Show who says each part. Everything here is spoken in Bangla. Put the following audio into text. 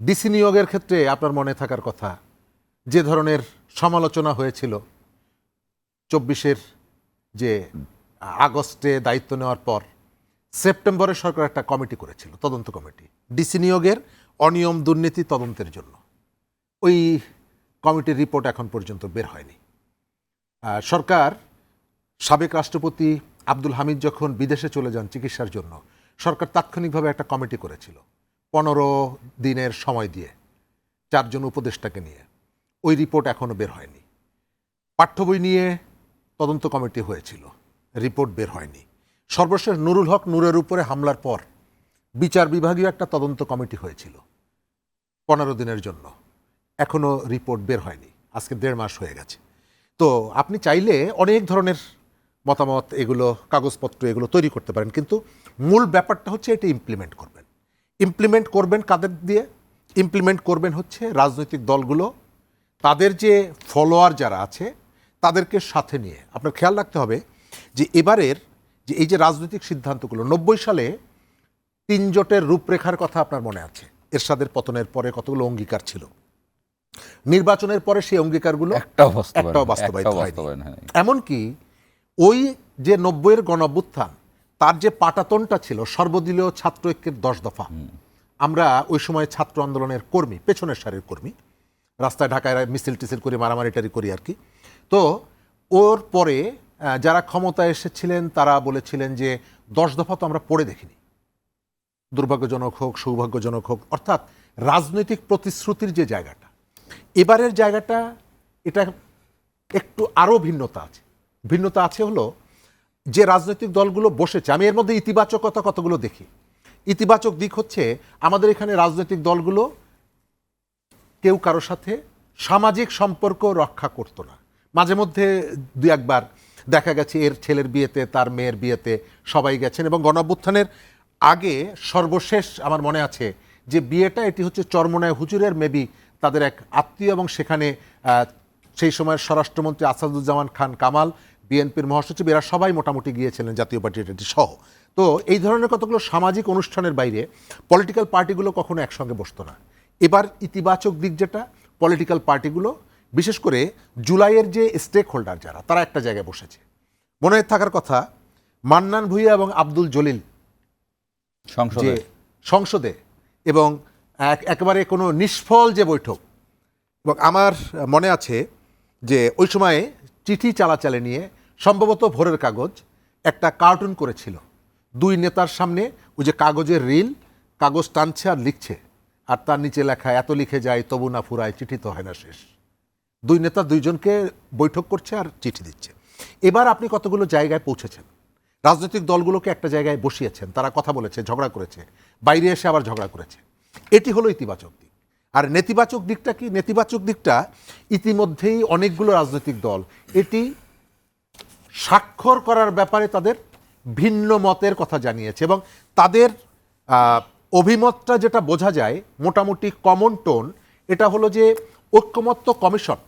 Speaker 1: ডিসি নিয়োগের ক্ষেত্রে আপনার মনে থাকার কথা, যে ধরনের সমালোচনা হয়েছিল চব্বিশের যে আগস্টে দায়িত্ব নেওয়ার পর, সেপ্টেম্বরে সরকার একটা কমিটি করেছিল, তদন্ত কমিটি। ডিসি নিয়োগের অনিয়ম দুর্নীতি তদন্তের জন্য। ওই কমিটির রিপোর্ট এখন পর্যন্ত বের হয়নি। সরকার, সাবেক রাষ্ট্রপতি আব্দুল হামিদ যখন বিদেশে চলে যান চিকিৎসার জন্য, সরকার তাৎক্ষণিকভাবে একটা কমিটি করেছিল। পনেরো দিনের সময় দিয়ে চারজন উপদেষ্টাকে নিয়ে। ওই রিপোর্ট এখনও বের হয়নি। পাঠ্য বই নিয়ে তদন্ত কমিটি হয়েছিল। রিপোর্ট বের হয়নি। সর্বশেষ নুরুল হক নূরের উপরে হামলার পর বিচার বিভাগীয় একটা তদন্ত কমিটি হয়েছিল পনেরো দিনের জন্য। এখনও রিপোর্ট বের হয়নি। আজকে দেড় মাস হয়ে গেছে। তো আপনি চাইলে অনেক ধরনের মতামত এগুলো, কাগজপত্র এগুলো তৈরি করতে পারেন, কিন্তু মূল ব্যাপারটা হচ্ছে এটা ইমপ্লিমেন্ট করবেন। ইমপ্লিমেন্ট করবেন কাদের দিয়ে? ইমপ্লিমেন্ট করবেন হচ্ছে রাজনৈতিক দলগুলো তাদের যে ফলোয়ার যারা আছে তাদেরকে সাথে নিয়ে। আপনার খেয়াল রাখতে হবে যে এবারের যে এই যে রাজনৈতিক সিদ্ধান্তগুলো নব্বই সালে তিন জোটের রূপরেখার কথা আপনার মনে আছে? এরশাদের পতনের পরে কতগুলো অঙ্গীকার ছিল? নির্বাচনের পরে সেই অঙ্গীকারগুলো
Speaker 2: একটাও
Speaker 1: বাস্তবায়িত হয়নি। এমনকি ওই যে নব্বইয়ের গণঅভ্যুত্থান তার যে পাটাতনটা ছিল, সর্বদলীয় ছাত্র ঐক্যের দশ দফা। আমরা ওই সময় ছাত্র আন্দোলনের কর্মী, পেছনের সারির কর্মী, রাস্তায় ঢাকায় মিছিল টিছিল করে, মারামারিটারি করি আর কি। তো ওর পরে যারা ক্ষমতায় এসেছিলেন, তারা বলেছিলেন যে দশ দফা তো আমরা পড়ে দেখিনি। দুর্ভাগ্যজনক হোক, সৌভাগ্যজনক হোক, অর্থাৎ রাজনৈতিক প্রতিশ্রুতির যে জায়গাটা, এবারের জায়গাটা, এটা একটু আরও ভিন্নতা আছে। ভিন্নতা আছে হলো যে রাজনৈতিক দলগুলো বসেছে, আমি এর মধ্যে ইতিবাচকতা কতগুলো দেখি? ইতিবাচক দিক হচ্ছে, আমাদের এখানে রাজনৈতিক দলগুলো কেউ কারোর সাথে সামাজিক সম্পর্ক রক্ষা করতো না। মাঝে মধ্যে দু একবার দেখা গেছে, এর ছেলের বিয়েতে, তার মেয়ের বিয়েতে সবাই গেছেন এবং গণঅভ্যুত্থানের আগে সর্বশেষ আমার মনে আছে যে বিয়েটা, এটি হচ্ছে চরমনায় হুজুরের মেবি তাদের এক আত্মীয় এবং সেখানে সেই সময়ের স্বরাষ্ট্রমন্ত্রী আসাদুজ্জামান খান কামাল বিএনপির মহাসচিব এরা সবাই মোটামুটি গিয়েছিলেন জাতীয় পার্টির এটি সহ। তো এই ধরনের কতগুলো সামাজিক অনুষ্ঠানের বাইরে পলিটিক্যাল পার্টিগুলো কখনো একসঙ্গে বসতো না। এবার ইতিবাচক দিক যেটা পলিটিক্যাল পার্টিগুলো বিশেষ করে জুলাইয়ের যে স্টেক হোল্ডার যারা তারা একটা জায়গায় বসেছে। মনে থাকার কথা মান্নান ভুইয়া এবং আব্দুল জলিল
Speaker 2: সংসদে।
Speaker 1: সংসদে এবং এক- একেবারে কোনো নিষ্ফল যে বৈঠক এবং আমার মনে আছে যে ওই সময়ে চিঠি চালাচালে নিয়ে সম্ভবত ভোরের কাগজ, একটা কার্টুন করেছিল। দুই নেতার সামনে ওই যে কাগজের রিল, কাগজ টানছে আর লিখছে। আর তার নিচে লেখা, এত লিখে যায়, তবু না ফুরায়, চিঠি তো হয় না শেষ। দুই নেতা দুইজনকে বৈঠক করছে আর চিঠি দিচ্ছে। এবার আপনি কতগুলো জায়গায় পৌঁছেছেন? রাজনৈতিক দলগুলোকে একটা জায়গায় বসিয়েছেন। তারা কথা বলেছে, ঝগড়া করেছে। বাইরে এসে আবার ঝগড়া করেছে। এটি হলো ইতিবাচক দিক। আর নেতিবাচক দিকটা কি? নেতিবাচক দিকটা ইতিমধ্যেই অনেকগুলো রাজনৈতিক দল, এটি স্বাক্ষর করার ব্যাপারে তাদের ভিন্ন মতের কথা জানিয়েছে এবং তাদের অভিমতটা যেটা বোঝা যায় মোটামুটি কমন টোন এটা হলো যে ঐক্যমত্য কমিশন